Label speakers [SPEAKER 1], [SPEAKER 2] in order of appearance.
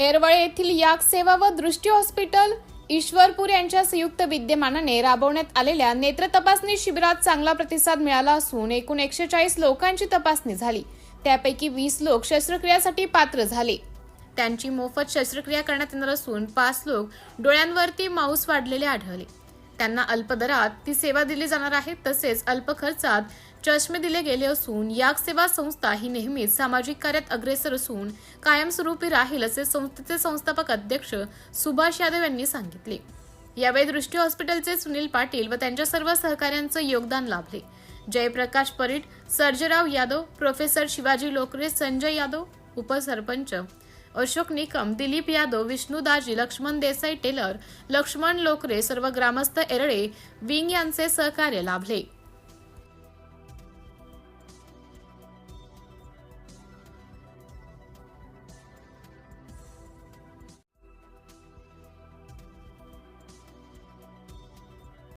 [SPEAKER 1] एरवळे येथील याक सेवा व दृष्टी हॉस्पिटल ईश्वरपूर यांच्या संयुक्त विद्यमानाने राबवण्यात आलेल्या नेत्र तपासणी शिबिरात चांगला प्रतिसाद मिळाला असून एकूण एकशे चाळीस लोकांची तपासणी झाली. त्यापैकी वीस लोक शस्त्रक्रियासाठी पात्र झाले. त्यांची मोफत शस्त्रक्रिया करण्यात येणार असून पाच लोक डोळ्यांवरती मांस वाढलेले आढळले. त्यांना अल्प दरात ती सेवा दिली जाणार आहे तसेच अल्प खर्चात चष्मे दिले गेले असून याक सेवा संस्था ही नेहमीच सामाजिक कार्यात अग्रेसर असून कायमस्वरूपी राहील असे संस्थेचे संस्थापक अध्यक्ष सुभाष यादव यांनी सांगितले. यावेळी दृष्टी हॉस्पिटलचे सुनील पाटील व त्यांच्या सर्व सहकाऱ्यांचं योगदान लाभले. जयप्रकाश परीट सर्जराव यादव प्रोफेसर शिवाजी लोकरे संजय यादव उपसरपंच अशोक निकम दिलीप यादव विष्णू दाजी लक्ष्मण देसाई टेलर लक्ष्मण लोकरे सर्व ग्रामस्थ एरळे विंग यांचे सहकार्य लाभले.